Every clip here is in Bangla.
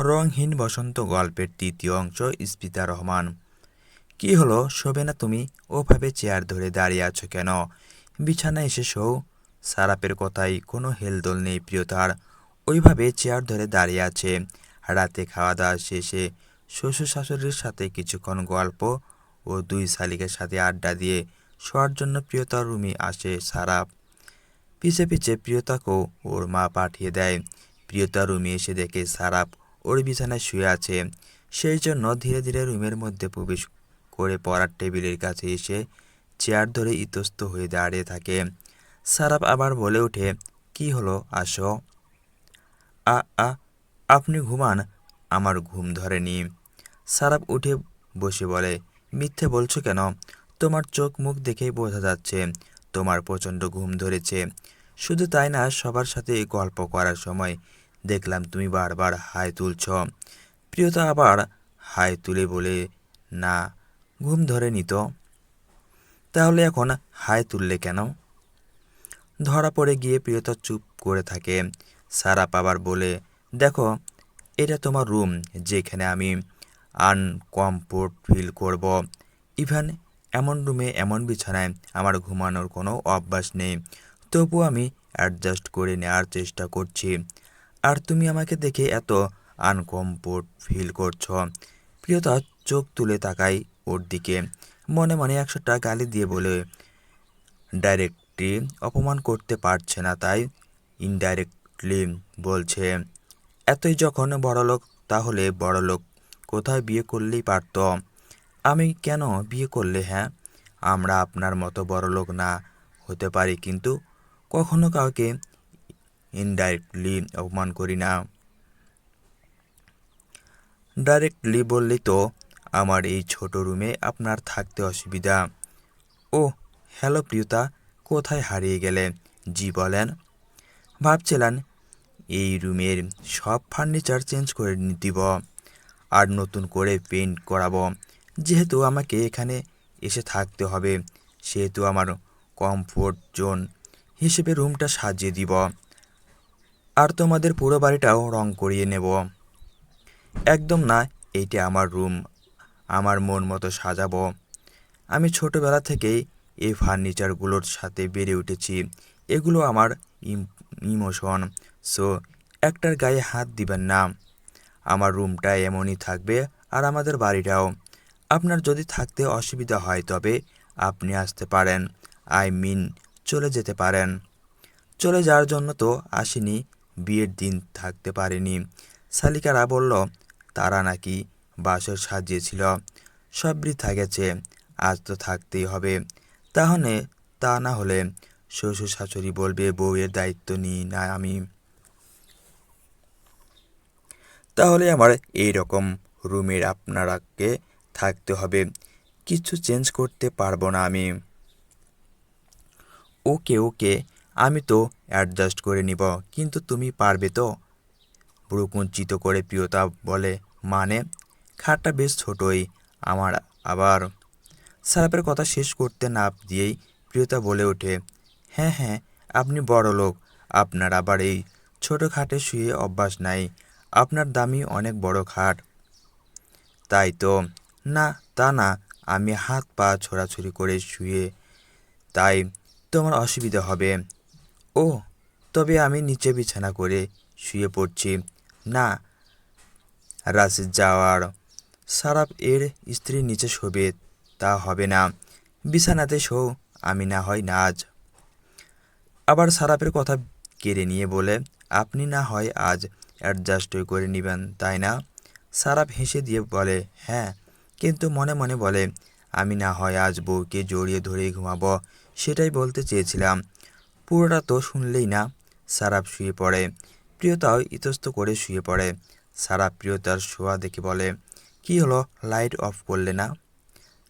রংহীন বসন্ত গল্পের তৃতীয় অংশ স্পিতা রহমান। কি হলো শোবে না তুমি? ওভাবে চেয়ার ধরে দাঁড়িয়ে আছো কেন? বিছানায় এসে শো। সারাপের কথাই কোনো হেলদোল নেই প্রিয়তার। ওইভাবে চেয়ার ধরে দাঁড়িয়ে আছে। রাতে খাওয়া দাওয়া শেষে শ্বশুর শাশুড়ির সাথে কিছুক্ষণ গল্প ও দুই শালিকের সাথে আড্ডা দিয়ে শোয়ার জন্য প্রিয়তার রুমে আসে সারাপ। পিছে পিছে প্রিয়তাকেও ওর মা পাঠিয়ে দেয়। প্রিয়তা রুমে এসে দেখে সারাপ ওর বিছানায় শুয়ে আছে। সেই জন্য ধীরে ধীরে রুমের মধ্যে প্রবেশ করে পড়ার টেবিলের কাছে এসে চেয়ার ধরে ইতস্ত হয়ে দাঁড়িয়ে থাকে। সারাপ আবার বলে ওঠে, কি হলো? আসো। আ আ, আপনি ঘুমান, আমার ঘুম ধরেনি। সারাপ উঠে বসে বলে, মিথ্যে বলছো কেন? তোমার চোখ মুখ দেখেই বোঝা যাচ্ছে, তোমার প্রচণ্ড ঘুম ধরেছে। শুধু তাই না, সবার সাথে গল্প করার সময় দেখলাম তুমি বারবার হাই তুলছ। প্রিয়তা আবার হাই তুলে বলে, না, ঘুম ধরে নিত তাহলে এখন হাই তুললে কেন? ধরা পড়ে গিয়ে প্রিয়তা চুপ করে থাকে। সারা পাবার বলে, দেখো, এটা তোমার রুম যেখানে আমি আনকমফোর্ট ফিল করব। ইভেন, এমন রুমে এমন বিছানায় আমার ঘুমানোর কোনো অভ্যাস নেই। তবু আমি অ্যাডজাস্ট করে নেওয়ার চেষ্টা করছি। আর তুমি আমাকে দেখে এত আনকমফোর্ট ফিল করছ। প্রিয়তা চোখ তুলে তাকাই ওর দিকে, মনে মনে একশোটা গালি দিয়ে বলে ডাইরেক্টলি অপমান করতে পারছে না তাই? ইনডাইরেক্টলি বলছে, এতই যখন বড়লোক, তাহলে বড়লোক কোথায় বিয়ে করলেই পারত? আমি কেন বিয়ে করলে হ্যাঁ? আমরা আপনার মতো বড়লোক না হতে পারি, কিন্তু কখনো কাউকে ইনডাইরেক্টলি অপমান করি না। ডাইরেক্টলি বললেই তো আমার এই ছোট রুমে আপনার থাকতে অসুবিধা। ও হ্যালো প্রিয়তা, কোথায় হারিয়ে গেলে? জি বলেন। ভাবছিলেন এই রুমের সব ফার্নিচার চেঞ্জ করে দিব আর নতুন করে পেন্ট করাবো। যেহেতু আমাকে এখানে এসে থাকতে হবে, সেহেতু আমার কমফোর্ট জোন হিসেবে রুমটা সাজিয়ে দিব। আর তোমাদের পুরো বাড়িটাও রং করিয়ে নেব। একদম না, এইটা আমার রুম। আমার মন মতো সাজাবো। আমি ছোটোবেলা থেকেই এই ফার্নিচারগুলোর সাথে বেড়ে উঠেছি। এগুলো আমার ইমোশন। সো, একটার গায়ে হাত দিবেন না। আমার রুমটা এমনই থাকবে আর আমাদের বাড়িটাও। আপনার যদি থাকতে অসুবিধা হয় তবে আপনি আসতে পারেন। আই মিন, চলে যেতে পারেন। চলে যাওয়ার জন্য তো আসিনি। বিয়ের দিন থাকতে পারেনি। শালিকারা বলল, তারা নাকি বাসর সাজিয়েছিল সব বৃথা গেছে। আজ তো থাকতেই হবে। তাহলে তা না হলে শ্বশুর শাশুড়ি বলবে, বউয়ের দায়িত্ব নিই না আমি। তাহলে আমার এই রকম রুমের আপনারাকে থাকতে হবে। কিছু চেঞ্জ করতে পারব না আমি। ওকে ওকে আমি তো অ্যাডজাস্ট করে নিব, কিন্তু তুমি পারবে তো? ভ্রুকুঞ্চিত করে প্রিয়তা বলে মানে? খাটটা বেশ ছোটই, আমার আবার সারাপের কথা শেষ করতে না দিয়েই প্রিয়তা বলে ওঠে হ্যাঁ হ্যাঁ আপনি বড় লোক, আপনার আবার এই ছোটো খাটে শুয়ে অভ্যাস নাই, আপনার দামি অনেক বড় খাট। তাই তো? না, তা না, আমি হাত পা ছোড়াছুড়ি করে শুয়ে, তাই তোমার অসুবিধা হবে। ও তবে আমি নিচে বিছানা করে শুয়ে পড়ছি। না রাশিদ যাওয়ার সারাপ এর স্ত্রী নিচে শোবে, তা হবে না। বিছানাতে শো, আমি না হয় নাজ আবার সারাপের কথা কেড়ে নিয়ে বলে, আপনি না হয় আজ অ্যাডজাস্ট করে নেবেন, তাই না? সারাপ হেসে দিয়ে বলে হ্যাঁ কিন্তু মনে মনে বলে, আমি না হয় আজ বউকে জড়িয়ে ধরে ঘুমাবো, সেটাই বলতে চেয়েছিলাম। পুরোটা তো শুনলেই না। সারাপ শুয়ে পড়ে। প্রিয়তাও ইতস্ত করে শুয়ে পড়ে। সারাপ প্রিয়তার শোয়া দেখে বলে, কি হলো? লাইট অফ করলে না?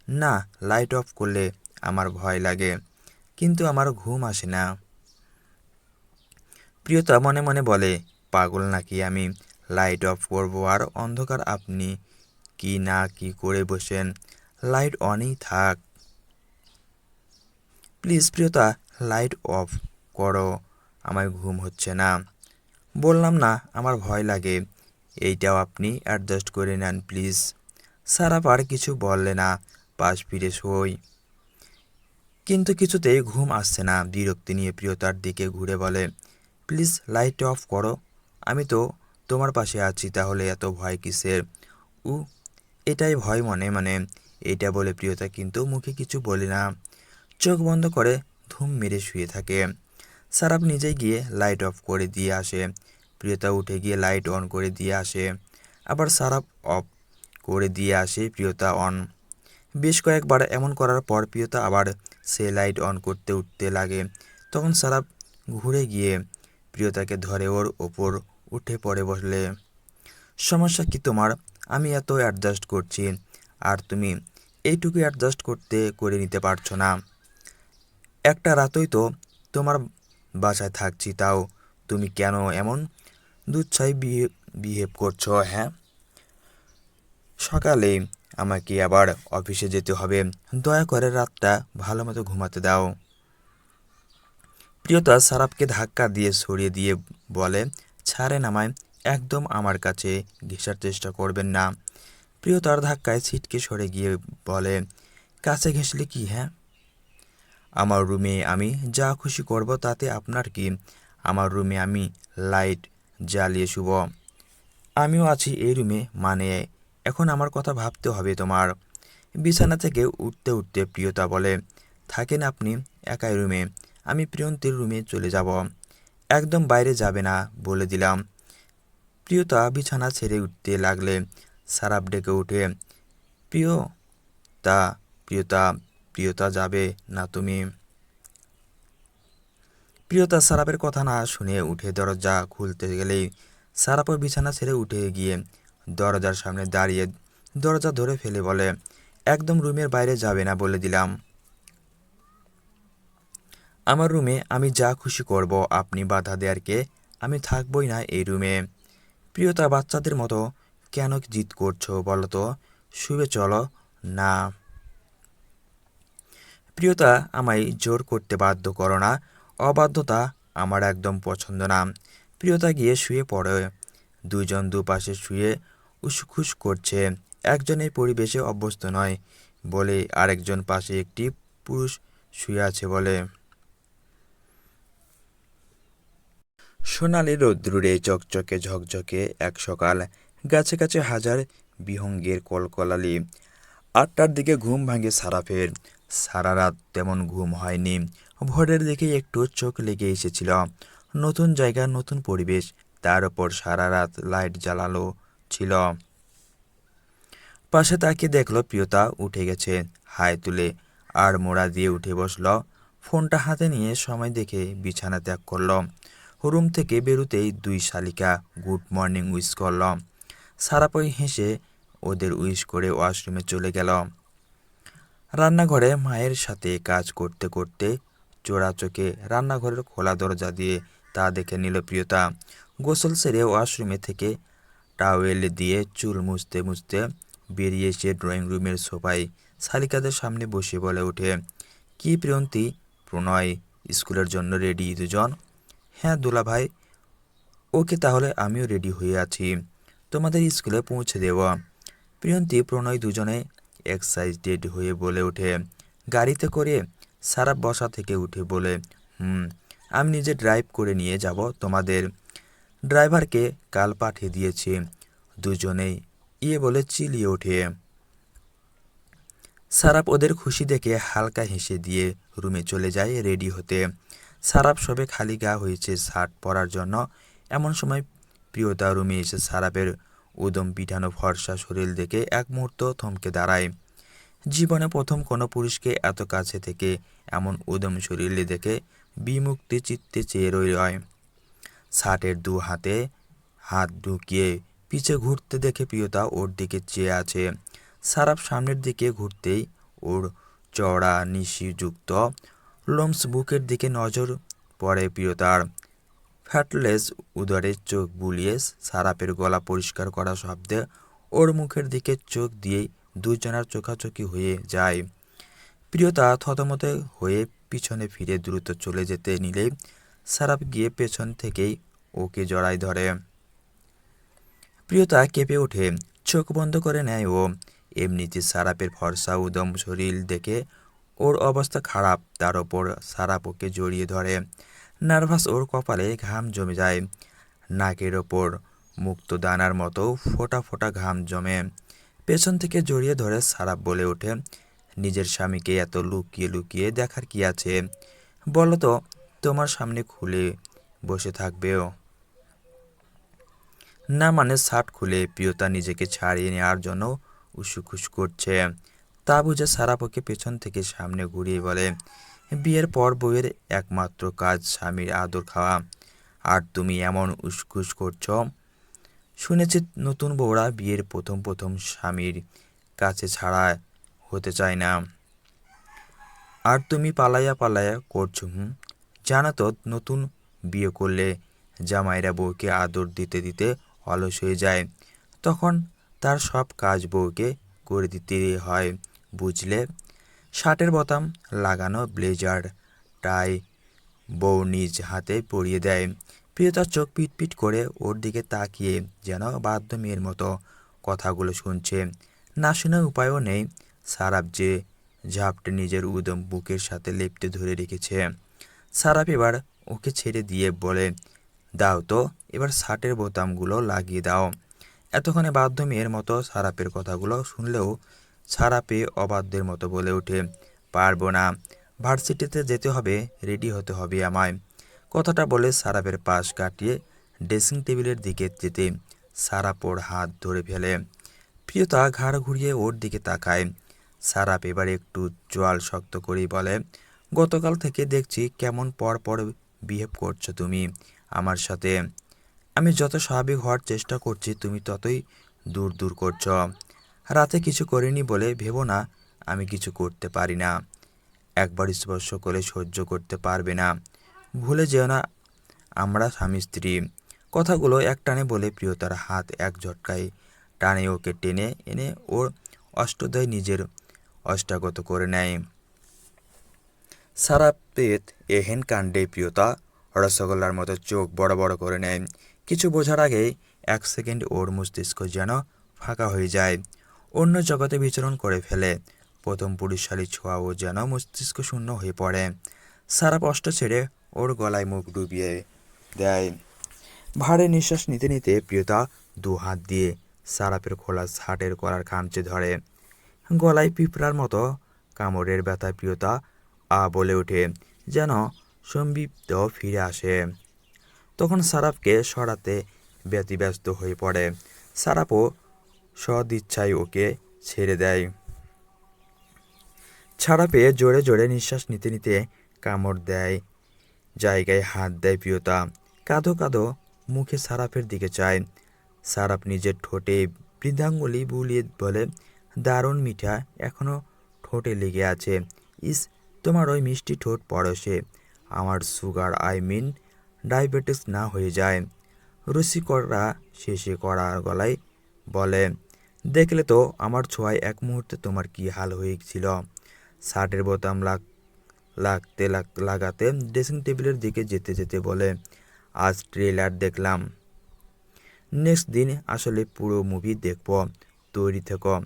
না, লাইট অফ করলে আমার ভয় লাগে, কিন্তু আমার ঘুম আসে না। প্রিয়তা মনে মনে বলে, পাগল নাকি আমি? লাইট অফ করব আর অন্ধকার আপনি কি না কি করে বসেন? লাইট অনই থাক। প্লিজ প্রিয়তা লাইট অফ করো, আমার ঘুম হচ্ছে না। বললাম, না, আমার ভয় লাগে। এইটাও আপনি অ্যাডজাস্ট করে নেন, প্লিজ। সারাপ আর কিছু বললে না, পাশ ফিরে শোয় কিন্তু কিছুতেই ঘুম আসছে না। বিরক্তি নিয়ে প্রিয়তার দিকে ঘুরে বলে, প্লিজ, লাইট অফ করো। আমি তো তোমার পাশে আছি, তাহলে এত ভয় কিসের? উ, এটাই ভয় মনে মানে। এইটা বলে প্রিয়তা কিন্তু মুখে কিছু বলে না। চোখ বন্ধ করে ধুম মেরে শুয়ে থাকে। সারাপ নিজে গিয়ে লাইট অফ করে দিয়ে আসে। প্রিয়তা উঠে গিয়ে লাইট অন করে দিয়ে আসে। আবার সারাপ অফ করে দিয়ে আসে, প্রিয়তা অন। বেশ কয়েকবার এমন করার পর প্রিয়তা আবার সে লাইট অন করতে উঠতে লাগে। তখন সারাপ ঘুরে গিয়ে প্রিয়তাকে ধরে ওর ওপর উঠে পড়ে বসলে সমস্যা কি তোমার? আমি এত অ্যাডজাস্ট করছি। আর তুমি এইটুকু অ্যাডজাস্ট করতে, করে নিতে পারছ না। একটা রাতই তো তোমার বাসায় থাকছি, তাও তুমি কেন এমন দুচ্ছাই বিহেভ করছ হ্যাঁ? সকালে আমাকে আবার অফিসে যেতে হবে, দয়া করে রাতটা ভালো মতো ঘুমাতে দাও। প্রিয়তা সারাপকে ধাক্কা দিয়ে সরিয়ে দিয়ে বলে, ছাড়েন আমায়, একদম আমার কাছে ঘেঁষার চেষ্টা করবেন না। প্রিয়তার ধাক্কায় ছিটকে সরে গিয়ে বলে, কাছে ঘেঁষলে কি হ্যাঁ? আমার রুমে আমি যা খুশি করব তাতে আপনার কি? আমার রুমে আমি লাইট জ্বালিয়ে শুব। আমিও আছি এই রুমে মানে এখন আমার কথা ভাবতে হবে তোমার। বিছানা থেকে উঠতে উঠতে প্রিয়তা বলে, থাকেন আপনি একাই রুমে, আমি প্রিয়ন্তীর রুমে চলে যাব। একদম বাইরে যাবে না, বলে দিলাম। প্রিয়তা বিছানা ছেড়ে উঠতে লাগলে, সারাপ ডেকে উঠে প্রিয় তা প্রিয়তা। প্রিয়তা যাবে না তুমি? প্রিয়তা সারাপের কথা না শুনে উঠে দরজা খুলতে গেলেই সারাপও বিছানা ছেড়ে উঠে গিয়ে দরজার সামনে দাঁড়িয়ে দরজা ধরে ফেলে বলে, একদম রুমের বাইরে যাবে না বলে দিলাম। আমার রুমে আমি যা খুশি করব, আপনি বাধা দেয়ারকে আমি থাকবই না এই রুমে। প্রিয়তা বাচ্চাদের মতো কেন জিত করছ বলো তো? চলো। না। প্রিয়তা আমায় জোর করতে বাধ্য করো না, অবাধ্যতা আমার একদম পছন্দ না। প্রিয়তা গিয়ে শুয়ে পড়ে দুজন দুপাশে শুয়ে উসখুস করছে, একজনের পরিবেশে অভ্যস্ত নয় বলে আরেকজন পাশে একটি পুরুষ শুয়ে আছে বলে। সোনালি রৌদ্রুরে চকচকে ঝকঝকে এক সকাল, গাছে গাছে হাজার বিহঙ্গের কলকলালি। আটটার দিকে ঘুম ভাঙে সারাফের সারা রাত তেমন ঘুম হয়নি। ভোরের দিকে একটু চোখ লেগে এসেছিল। নতুন জায়গা, নতুন পরিবেশ, তার ওপর সারা রাত লাইট জ্বালালো ছিল। পাশে তাকে দেখল প্রিয়তা, উঠে গেছে, হাই তুলে, আর মোড়া দিয়ে উঠে বসল। ফোনটা হাতে নিয়ে সময় দেখে বিছানা ত্যাগ করল। রুম থেকে বেরুতেই দুই শালিকা গুড মর্নিং উইশ করল। সারাপই হেসে ওদের উইশ করে ওয়াশরুমে চলে গেল। রান্নাঘরে মায়ের সাথে কাজ করতে করতে চোরা চোখে রান্নাঘরের খোলা দরজা দিয়ে তা দেখে নিল প্রিয়তা। গোসল সেরে ওয়াশরুমে থেকে টাওয়েল দিয়ে চুল মুছতে মুছতে বেরিয়ে এসে ড্রয়িং রুমের সোফায় শালিকাদের সামনে বসে বলে ওঠে, কি প্রিয়ন্তী? প্রণয়, স্কুলের জন্য রেডি দুজন? হ্যাঁ দুলা ভাই ওকে তাহলে আমিও রেডি হয়ে আছি। তোমাদের স্কুলে পৌঁছে দেব। প্রিয়ন্তী, প্রণয় দুজনে এক্সাইটেড হয়ে বলে ওঠে। গাড়িতে করে সারা বসা থেকে উঠে বলে, হুম, আমি নিজে ড্রাইভ করে নিয়ে যাব তোমাদের। ড্রাইভারকে কাল পাঠিয়ে দিয়েছি। দুজনেই ইয়ে বলে চিলিয়ে ওঠে। সারাপ ওদের খুশি দেখে হালকা হেসে দিয়ে রুমে চলে যায় রেডি হতে। সারাপ সবে খালি গা হয়েছে, শার্ট পরার জন্য। এমন সময় প্রিয়তা রুমে এসে সারাপের উদম পিঠানো ফর্সা শরীর দেখে এক মুহূর্ত থমকে দাঁড়ায়। জীবনে প্রথম কোনো পুরুষকে এত কাছে থেকে এমন উদম শরীরে দেখে বিমুক্তি চিত্তে চেয়ে রইল শার্টের দু হাতে হাত ঢুকিয়ে পিছে ঘুরতে দেখে প্রিয়তা ওর দিকে চেয়ে আছে। সারাপ সামনের দিকে ঘুরতেই ওর চড়া নিশিযুক্ত লোমস বুকের দিকে নজর পড়ে প্রিয়তার। ফ্যাটলেস উদরে চোখ বুলিয়ে সারাপের গলা পরিষ্কার করা শব্দে ওর মুখের দিকে চোখ দিয়েই দুজনার চোখাচোখি হয়ে যায়। প্রিয়তা থতমতে হয়ে পিছনে ফিরে দ্রুত চলে যেতে নিলে সারাপ গিয়ে পেছন থেকেই ওকে জড়াই ধরে। প্রিয়তা কেঁপে ওঠে, চোখ বন্ধ করে নেয় ও। এমনিতে সারাপের ফর্সা উদম শরীর দেখে ওর অবস্থা খারাপ, তার ওপর সারাপ ওকে জড়িয়ে ধরে। নার্ভাস ওর কপালে ঘাম জমে যায়। নাকের ওপর মুক্ত দানার মতো ফোটা ফোটা ঘাম জমে। পেছন থেকে জড়িয়ে ধরে সারাপ বলে ওঠে, নিজের স্বামীকে এত লুকিয়ে লুকিয়ে দেখার কি আছে? বলো তো, তোমার সামনে খুলে বসে থাকবেও না মানে শার্ট খুলে প্রিয়তা নিজেকে ছাড়িয়ে নেওয়ার জন্য উসুখুস করছে। তা বুঝে সারাপকে পেছন থেকে সামনে ঘুরিয়ে বলে বিয়ের পর বউয়ের একমাত্র কাজ স্বামীর আদর খাওয়া। আর তুমি এমন উসখুস করছ? শুনেছি নতুন বউরা বিয়ের প্রথম প্রথম স্বামীর কাছে ছাড়া হতে চায় না। আর তুমি পালাইয়া পালাইয়া করছ, হুম? জানো তো, নতুন বিয়ে করলে জামাইরা বউকে আদর দিতে দিতে অলস হয়ে যায়। তখন তার সব কাজ বউকে করে দিতে হয়, বুঝলে? শার্টের বোতাম লাগানো ব্লেজার, টাই বউ নিজ হাতে পরিয়ে দেয়। প্রিয়তার চোখ পিটপিট করে ওর দিকে তাকিয়ে যেন বাধ্য মেয়ের মতো কথাগুলো শুনছে। না শুনে উপায়ও নেই। সারাপ যে ঝাপটে নিজের উদম বুকের সাথে লেপটে ধরে রেখেছে। সারাপ এবার ওকে ছেড়ে দিয়ে বলে, দাও তো, এবার শার্টের বোতামগুলো লাগিয়ে দাও। এতক্ষণে বাধ্য মেয়ের মতো সারাপের কথাগুলো শুনলেও সারাপে অবাধ্যের মতো বলে ওঠে। পারব না। ভার্সিটিতে যেতে হবে, রেডি হতে হবে আমায়। কথাটা বলে সারাপের পাশ কাটিয়ে ড্রেসিং টেবিলের দিকে যেতে সারাপ ওর হাত ধরে ফেলে। প্রিয়তা ঘাড় ঘুরিয়ে ওর দিকে তাকায়। সারাপ এবার একটু জোয়াল শক্ত করেই বলে, গতকাল থেকে দেখছি কেমন পর পর বিহেভ করছ তুমি আমার সাথে। আমি যত স্বাভাবিক হওয়ার চেষ্টা করছি, তুমি ততই দূর দূর করছ। রাতে কিছু করিনি বলে ভেবো না, আমি কিছু করতে পারি না। একবার স্পর্শ করে সহ্য করতে পারবে না। ভুলে যেও না, আমরা স্বামী স্ত্রী। কথাগুলো একটানে বলে প্রিয়তার হাত এক ঝটকায় টানে ওকে টেনে এনে ওর অষ্টদয় নিজের অষ্টাগত করে নেয়। সারা পেত এহেন কাণ্ডে প্রিয়তা রসগোল্লার মতো চোখ বড় বড় করে নেয়। কিছু বোঝার আগেই এক সেকেন্ড ওর মস্তিষ্ক যেন ফাঁকা হয়ে যায়। অন্য জগতে বিচরণ করে ফেলে। প্রথম পুরুষশালী ছোঁয়া ও যেন মস্তিষ্ক শূন্য হয়ে পড়ে। সারা কষ্ট ছেড়ে ওর গলায় মুখ ডুবিয়ে দেয়। ভারে নিঃশ্বাস নিতে নিতে প্রিয়তা দু হাত দিয়ে সারাপের খোলা শার্টের কলার খামচে ধরে। গলায় পিঁপড়ার মতো কামড়ের ব্যথায় প্রিয়তা আ বলে ওঠে, যেন সম্বিপ্ত ফিরে আসে। তখন সারাপকে সরাতে ব্যতিব্যস্ত হয়ে পড়ে। সারাপও সদিচ্ছায় ওকে ছেড়ে দেয়। ছাড়া পেয়ে জোরে জোরে নিঃশ্বাস নিতে নিতে কামড় দেয়। জায়গায় হাত দেয় প্রিয়তা। কাঁধো কাঁধো মুখে সারাপের দিকে চায়। সারাপ নিজের ঠোঁটে বৃদ্ধাঙ্গুলি বুলিয়ে বলে, দারুণ মিঠা এখনও ঠোঁটে লেগে আছে। ইস, তোমার ওই মিষ্টি ঠোঁট পরশে। আমার সুগার, আই মিন, ডায়াবেটিস না হয়ে যায়। রসিকরা শেষে করার গলায় বলে দেখলে তো আমার ছোঁয়ায় এক মুহূর্তে তোমার কি হাল হয়েছিল? শার্টের বোতাম লাগ, লাগতে লাগ- লাগাতে ড্রেসিং টেবিলের দিকে যেতে যেতে বলে, আজ ট্রেলার দেখলাম। নেক্সট দিন আসলে পুরো মুভি দেখব, তৈরি থেকো।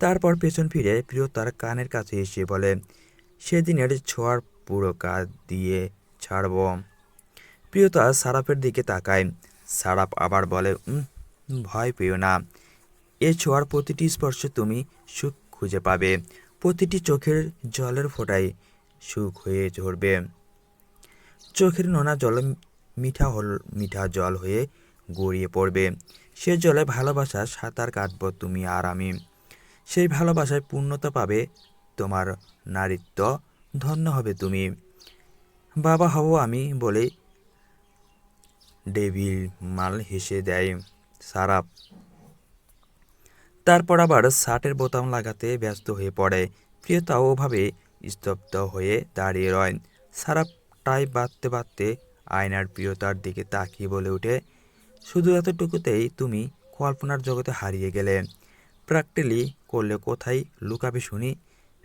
তারপর পেছন ফিরে প্রিয় তার কানের কাছে এসে বলে, সেদিনের ছোঁয়ার পুরো কাজ দিয়ে ছাড়ব। প্রিয়তা সারাপের দিকে তাকায়। সারাপ আবার বলে ভয় পেও না। এ ছোঁয়ার প্রতিটি স্পর্শে তুমি সুখ খুঁজে পাবে। প্রতিটি চোখের জলের ফোঁটায় সুখ হয়ে ঝরবে। চোখের নোনা জল মিঠা হল, মিঠা জল হয়ে গড়িয়ে পড়বে। সে জলে ভালোবাসা সাঁতার কাটব তুমি আর আমি। সেই ভালোবাসায় পূর্ণতা পাবে তোমার নারীত্ব, ধন্য হবে তুমি। বাবা হব আমি বলে ডেভিল মাল হেসে দেয় সারাপ। তারপর আবার শার্টের বোতাম লাগাতে ব্যস্ত হয়ে পড়ে। প্রিয়তা ওভাবে স্তব্ধ হয়ে দাঁড়িয়ে রয়। সারাপ টাই বাঁধতে বাঁধতে আয়নার প্রিয়তার দিকে তাকিয়ে বলে ওঠে, শুধু এতটুকুতেই তুমি কল্পনার জগতে হারিয়ে গেলে। প্র্যাকটিলি করলে কোথায় লুকাবে শুনি?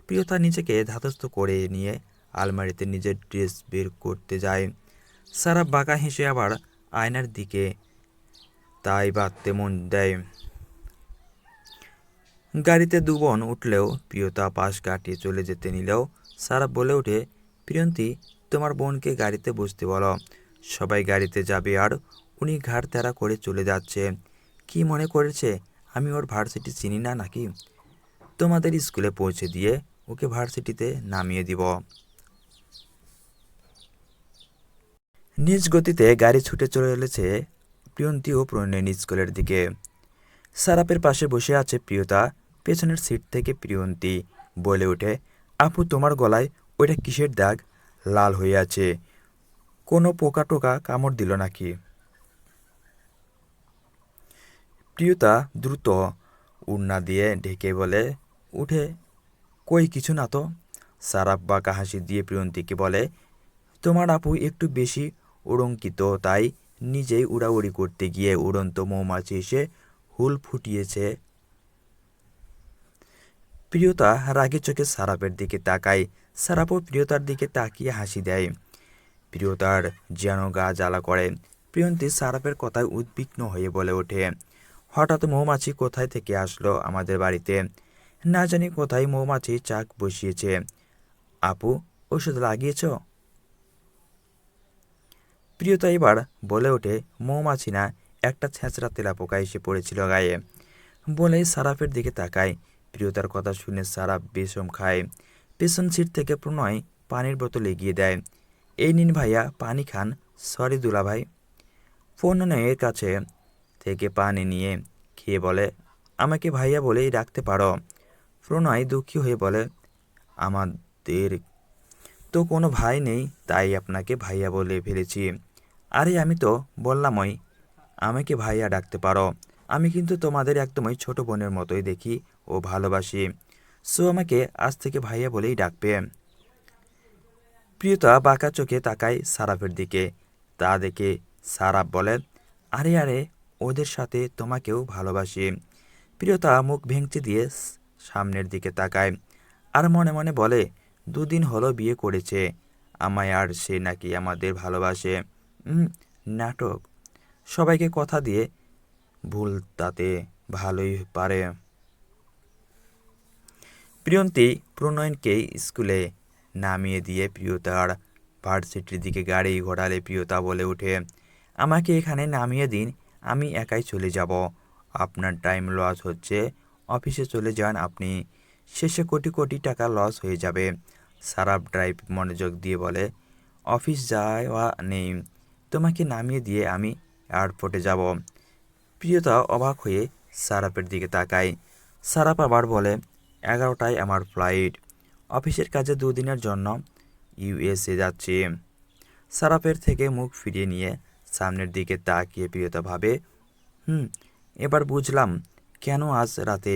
প্রিয়তা নিজেকে ধাতস্থ করে নিয়ে আলমারিতে নিজের ড্রেস বের করতে যায়। সারা বাঁকা হেসে আবার আয়নার দিকে তাই বাঁধতে মন দেয়। গাড়িতে দু বোন উঠলেও প্রিয়তা পাশ কাটিয়ে চলে যেতে নিলেও সারা বলে ওঠে, প্রিয়ন্তী, তোমার বোনকে গাড়িতে বসতে বলো। সবাই গাড়িতে যাবে আর উনি ঘাড় তেরা করে চলে যাচ্ছে। কি মনে করেছে? আমি ওর ভার্সিটি চিনি না নাকি? তোমাদের স্কুলে পৌঁছে দিয়ে ওকে ভার্সিটিতে নামিয়ে দিব। নিজ গতিতে গাড়ি ছুটে চলে এলেছে প্রিয়ন্তী ও প্রণয়ন স্কুলের দিকে। সারাপের পাশে বসে আছে প্রিয়তা। পেছনের সিট থেকে প্রিয়ন্তী বলে ওঠে, আপু, তোমার গলায় ওইটা কিসের দাগ? লাল হয়ে আছে। কোনো পোকা টোকা কামড় দিল নাকি? প্রিয়তা দ্রুত উড়না দিয়ে ঢেকে বলে, উঠে, কই কিছু না তো? সারাপ বাঁকা হাসি দিয়ে প্রিয়ন্তীকে বলে, তোমার আপু একটু বেশি উড়ঙ্কিত, তাই নিজেই উড়াউড়ি করতে গিয়ে উড়ন্ত মৌমাছি এসে হুল ফুটিয়েছে। প্রিয়তা রাগে চোখে সারাপের দিকে তাকায় সারাপও প্রিয়তার দিকে তাকিয়ে হাসি দেয়। প্রিয়তার যেন গা জ্বালা করে, প্রিয়ন্তী সারাপের কথায় উদ্বিগ্ন হয়ে বলে ওঠে, হঠাৎ মৌমাছি কোথায় থেকে আসলো আমাদের বাড়িতে? না জানি কোথায় মৌমাছি চাক বসিয়েছে। আপু, ওষুধ লাগিয়েছ? প্রিয়তা এবার বলে ওঠে, মৌমাছি না, একটা ছেঁচড়া তেলা পোকা এসে পড়েছিল গায়ে। বলে সারাফের দিকে তাকায় প্রিয়তার কথা শুনে সারা বেসম খায়। পেছন সিট থেকে প্রণয় পানির বোতল এগিয়ে দেয়। এই নিন ভাইয়া, পানি খান। সরি দুলা ভাই। প্রণয়ের কাছে থেকে পানি নিয়ে খেয়ে বলে, আমাকে ভাইয়া বলেই ডাকতে পারো। প্রণয় দুঃখী হয়ে বলে, আমাদের তো কোনো ভাই নেই, তাই আপনাকে ভাইয়া বলে ফেলেছি। আরে আমি তো বললামই, আমাকে ভাইয়া ডাকতে পারো। আমি কিন্তু তোমাদের একদমই ছোট বোনের মতোই দেখি। ও ভালোবাসি। সো আমাকে আজ থেকে ভাইয়া বলেই ডাকবে। প্রিয়তা বাঁকা চোখে তাকায় সারাফের দিকে। তা দেখে সারাফ বলে, আরে আরে, ওদের সাথে তোমাকেও ভালোবাসি। প্রিয়তা মুখ ভেঙচি দিয়ে সামনের দিকে তাকায় আর মনে মনে বলে, দুদিন হলো বিয়ে করেছে। আমায় আর সে নাকি আমাদের ভালোবাসে। নাটক। সবাইকে কথা দিয়ে ভুল তাতে ভালোই পারে। প্রিয়ন্তী প্রণয়নকে স্কুলে নামিয়ে দিয়ে প্রিয়তার ভার্সিটির দিকে গাড়ি ঘোরালে প্রিয়তা বলে ওঠে, আমাকে এখানে নামিয়ে দিন, আমি একাই চলে যাব। আপনার টাইম লস হচ্ছে, অফিসে চলে যান আপনি। শেষে কোটি কোটি টাকা লস হয়ে যাবে। সারাপ ড্রাইভ মনোযোগ দিয়ে বলে, অফিস যাওয়া নেই, তোমাকে নামিয়ে দিয়ে আমি এয়ারপোর্টে যাব। প্রিয়তা অবাক হয়ে সারাপের দিকে তাকায়। সারাপ আবার বলে এগারোটায় আমার ফ্লাইট। অফিসের কাজে দুদিনের জন্য ইউএসএ যাচ্ছি। সারাপের থেকে মুখ ফিরিয়ে নিয়ে সামনের দিকে তাকিয়ে প্রিয়তা ভাবে হুম এবার বুঝলাম কেন আজ রাতে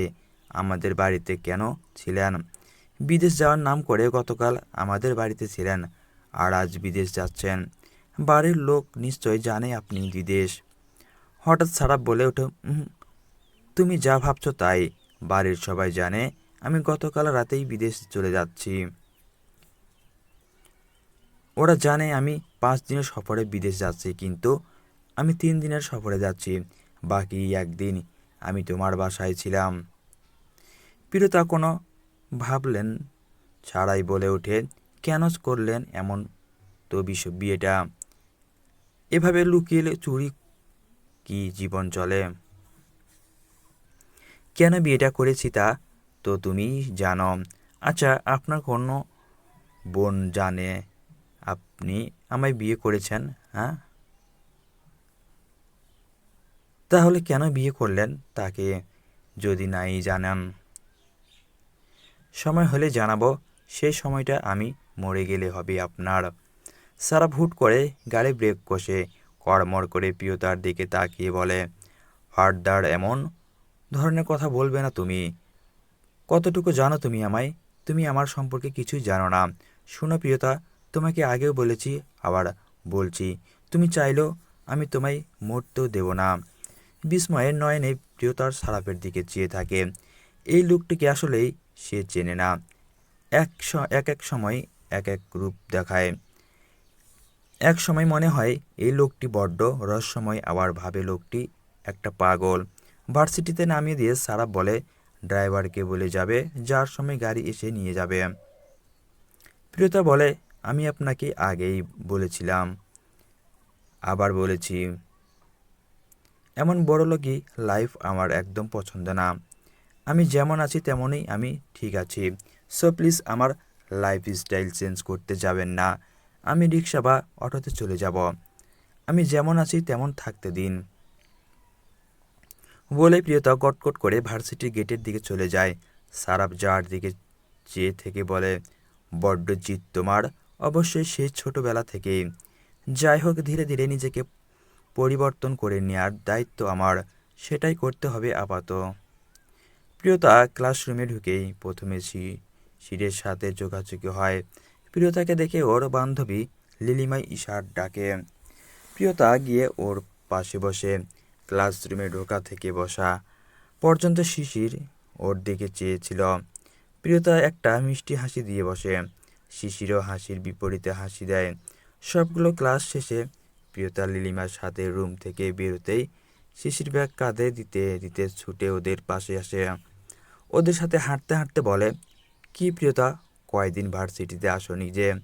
আমাদের বাড়িতে কেন ছিলেন? বিদেশ যাওয়ার নাম করে গতকাল আমাদের বাড়িতে ছিলেন আর আজ বিদেশ যাচ্ছেন। বাড়ির লোক নিশ্চয় জানে আপনি বিদেশ। হঠাৎ সারাপ বলে ওঠে "উম, তুমি যা ভাবছ তাই বাড়ির সবাই জানে। আমি গতকাল রাতেই বিদেশ চলে যাচ্ছি। ওরা জানে আমি পাঁচ দিনের সফরে বিদেশ যাচ্ছি, কিন্তু আমি তিন দিনের সফরে যাচ্ছি। বাকি একদিন আমি তোমার বাসায় ছিলাম। প্রিয়তা কোনো ভাবলেন, ছাড়াই বলে ওঠে, কেন করলেন এমন তো বিশ্ব বিয়েটা? এভাবে লুকিয়ে চুরি কি জীবন চলে? কেন বিয়েটা করেছি তা তো তুমি জানো। আচ্ছা আপনার কোনো বোন জানে আপনি আমায় বিয়ে করেছেন হ্যাঁ? তাহলে কেন বিয়ে করলেন তাকে যদি নাই জানান? সময় হলে জানাব সেই সময়টা আমি মরে গেলে হবে আপনার। সারা ভুট করে গাড়ি ব্রেক কষে কড়মড় করে প্রিয়তার দিকে তাকিয়ে বলে ফার্দার এমন ধরনের কথা বলবে না তুমি। কতটুকু জানো তুমি আমায়? তুমি আমার সম্পর্কে কিছুই জানো না। শোনো প্রিয়তা, তোমাকে আগেও বলেছি, আবার বলছি। তুমি চাইলেও আমি তোমায় মরতেও দেব না। বিস্ময়ের নয়নে প্রিয়তার সারাপের দিকে চেয়ে থাকে। এই লোকটিকে আসলেই সে চেনে না। এক এক এক সময় এক এক রূপ দেখায়। এক সময় মনে হয় এই লোকটি বড্ড রহস্যময়, আবার ভাবে লোকটি একটা পাগল। ভার্সিটিতে নামিয়ে দিয়ে সারা বলে ড্রাইভারকে বলে যাবে, যার সময় গাড়ি এসে নিয়ে যাবে। প্রিয়তা বলে, আমি আপনাকে আগেই বলেছিলাম। আবার বলেছি, এমন বড়লোকি লাইফ আমার একদম পছন্দ না। আমি যেমন আছি তেমনই আমি ঠিক আছি। সো প্লিজ আমার লাইফ স্টাইল চেঞ্জ করতে যাবেন না। আমি রিক্সা বা অটোতে চলে যাব। আমি যেমন আছি তেমন থাকতে দিন। বলে প্রিয়তা কটকট করে ভার্সিটি গেটের দিকে চলে যায়। সারাপ যার দিকে চেয়ে থেকে বলে, বড্ড জিত তোমার। অবশ্যই সেই ছোটবেলা থেকেই যাই হোক, ধীরে ধীরে নিজেকে পরিবর্তন করে নেওয়ার দায়িত্ব আমার। সেটাই করতে হবে আপাত। প্রিয়তা ক্লাসরুমে ঢুকেই প্রথমে শিরের সাথে যোগাযোগী হয়। প্রিয়তাকে দেখে ওর বান্ধবী লিলিমাই ঈশার ডাকে। প্রিয়তা গিয়ে ওর পাশে বসে। ক্লাসরুমে ঢোকা থেকে বসা পর্যন্ত শিশির ওর দিকে চেয়েছিল। প্রিয়তা একটা মিষ্টি হাসি দিয়ে বসে। শিশিরও হাসির বিপরীতে হাসি দেয়। সবগুলো ক্লাস শেষে প্রিয়তা লিলিমার সাথে রুম থেকে বেরোতেই শিশির ব্যাগ কাঁধে দিতে দিতে ছুটে ওদের পাশে আসে। ওদের সাথে হাঁটতে হাঁটতে বলে, কি প্রিয়তা, কয়দিন ভার্সিটিতে আসনি যে?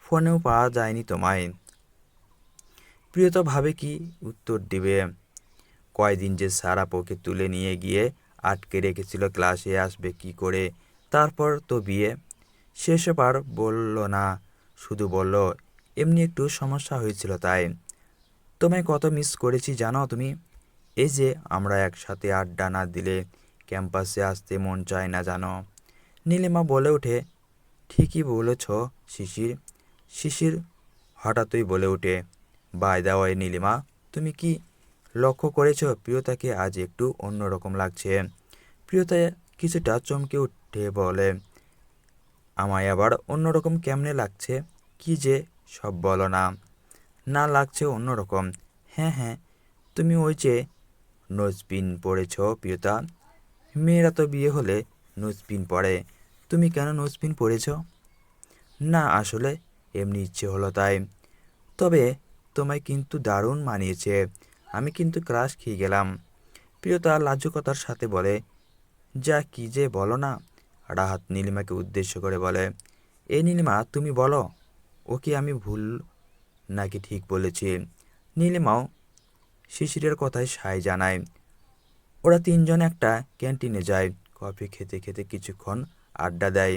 ফোনেও পাওয়া যায়নি তোমায়। প্রিয়তা ভাবে কি উত্তর দিবে? কয়দিন যে সারা পোকে তুলে নিয়ে গিয়ে আটকে রেখেছিল ক্লাসে আসবে কি করে? তারপর তো বিয়ে। সেসব আর বলল না, শুধু বলল, এমনি একটু সমস্যা হয়েছিল তাই। তোমায় কত মিস করেছি জানো তুমি? এই যে আমরা একসাথে আড্ডা না দিলে ক্যাম্পাসে আসতে মন চায় না জানো? নীলিমা বলে ওঠে, ঠিকই বলেছ, শিশির। শিশির হঠাৎই বলে ওঠে, বাই দেওয়ায় নীলিমা, তুমি কি লক্ষ্য করেছ? প্রিয়তাকে আজ একটু অন্যরকম লাগছে। প্রিয়তা কিছুটা চমকে উঠে বলে, আমায় আবার অন্যরকম কেমনে লাগছে? কি যে সব বলো না। না লাগছে অন্যরকম। হ্যাঁ হ্যাঁ তুমি ওই যে নোজপিন পড়েছ প্রিয়তা। মেয়েরা তো বিয়ে হলে নোজপিন পড়ে। তুমি কেন নোজপিন পড়েছ? না, আসলে এমনি ইচ্ছে হলো তাই। তবে তোমায় কিন্তু দারুণ মানিয়েছে। আমি কিন্তু ক্রাশ খেয়ে গেলাম। প্রিয়তা লাজুকতার সাথে বলে, যা কি যে বলো না? রাহাত নীলিমাকে উদ্দেশ্য করে বলে, এ নীলিমা, তুমি বলো ও কি আমি ভুল নাকি ঠিক বলেছি? নীলিমাও শিশিরের কথায় সায় জানায়, ওরা তিনজন একটা ক্যান্টিনে যায়, কফি খেতে খেতে কিছুক্ষণ আড্ডা দেয়।